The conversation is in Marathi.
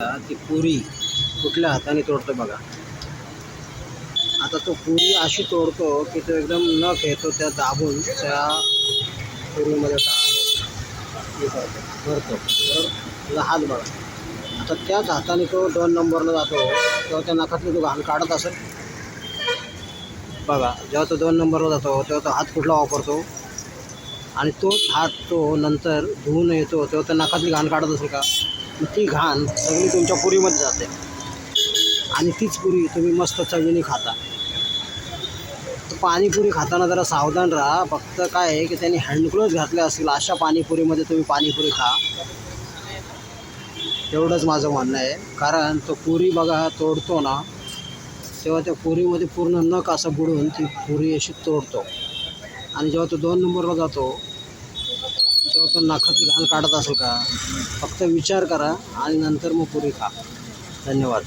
ती पुरी कुठल्या हाताने तोडतो बघा. आता तो पुरी अशी तोडतो की तो एकदम न खेळतो त्या दाबून त्या पुरीमध्ये भरतो. बरोबर? हात बघा. आता त्याच हाताने तो दोन नंबरला जातो तेव्हा त्या नखातली तो घाण काढत असेल. बघा जेव्हा तो दोन नंबरला जातो तेव्हा तो हात कुठला वापरतो? आणि तोच हात तो नंतर धुवून येतो तेव्हा त्या नखातली घाण काढत असेल का? ती घाण सगळी तुमच्या पुरीमध्ये जाते. आणि तीच पुरी तुम्ही मस्त चवीने खाता. पाणीपुरी खाताना जरा सावधान राहा. फक्त काय आहे की त्यांनी हँडग्लोव्ज घातले असतील अशा पाणीपुरीमध्ये तुम्ही पाणीपुरी खा. एवढंच माझं म्हणणं आहे. कारण तो पुरी बघा तोडतो ना तेव्हा त्या पुरीमध्ये पूर्ण नक असं बुडून ती पुरी अशी तोडतो. आणि जेव्हा तो दोन नंबरला जातो तेव्हा तो नखातली घाण काढत असेल का? फक्त विचार करा आणि नंतर मग पुरी खा. धन्यवाद.